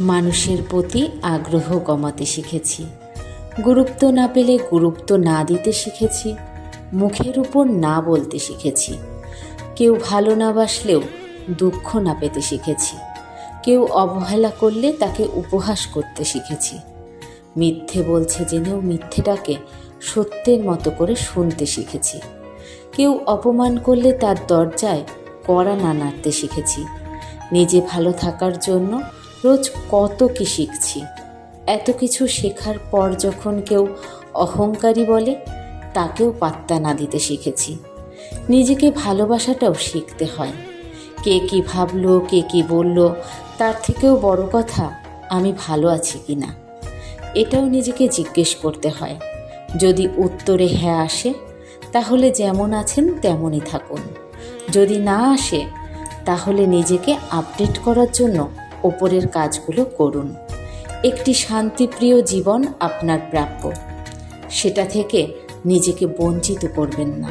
মানুষের প্রতি আগ্রহ কমাতে শিখেছি। গুরুত্ব না পেলে গুরুত্ব না দিতে শিখেছি। মুখের উপর না বলতে শিখেছি। কেউ ভালো না বাসলেও দুঃখ না পেতে শিখেছি। কেউ অবহেলা করলে তাকে উপহাস করতে শিখেছি। মিথ্যে বলছে জেনেও মিথ্যেটাকে সত্যের মতো করে শুনতে শিখেছি। কেউ অপমান করলে তার দরজায় কড়া না নাড়তে শিখেছি। নিজে ভালো থাকার জন্য রোজ কত কি শিখছি। এত কিছু শেখার পর যখন কেউ অহংকারী বলে, তাকেও পাত্তা না দিতে শিখেছি। নিজেকে ভালোবাসাটাও শিখতে হয়। কে কি ভাবলো, কে কি বলল, তার থেকেও বড় কথা, আমি ভালো আছি কি না এটাও নিজেকে জিজ্ঞেস করতে হয়। যদি উত্তরে হ্যাঁ আসে, তাহলে যেমন আছেন তেমনই থাকুন। যদি না আসে, তাহলে নিজেকে আপডেট করার জন্য ওপরের কাজগুলো করুন। একটি শান্তিপ্রিয় জীবন আপনার প্রাপ্য। সেটা থেকে নিজেকে বঞ্চিত করবেন না।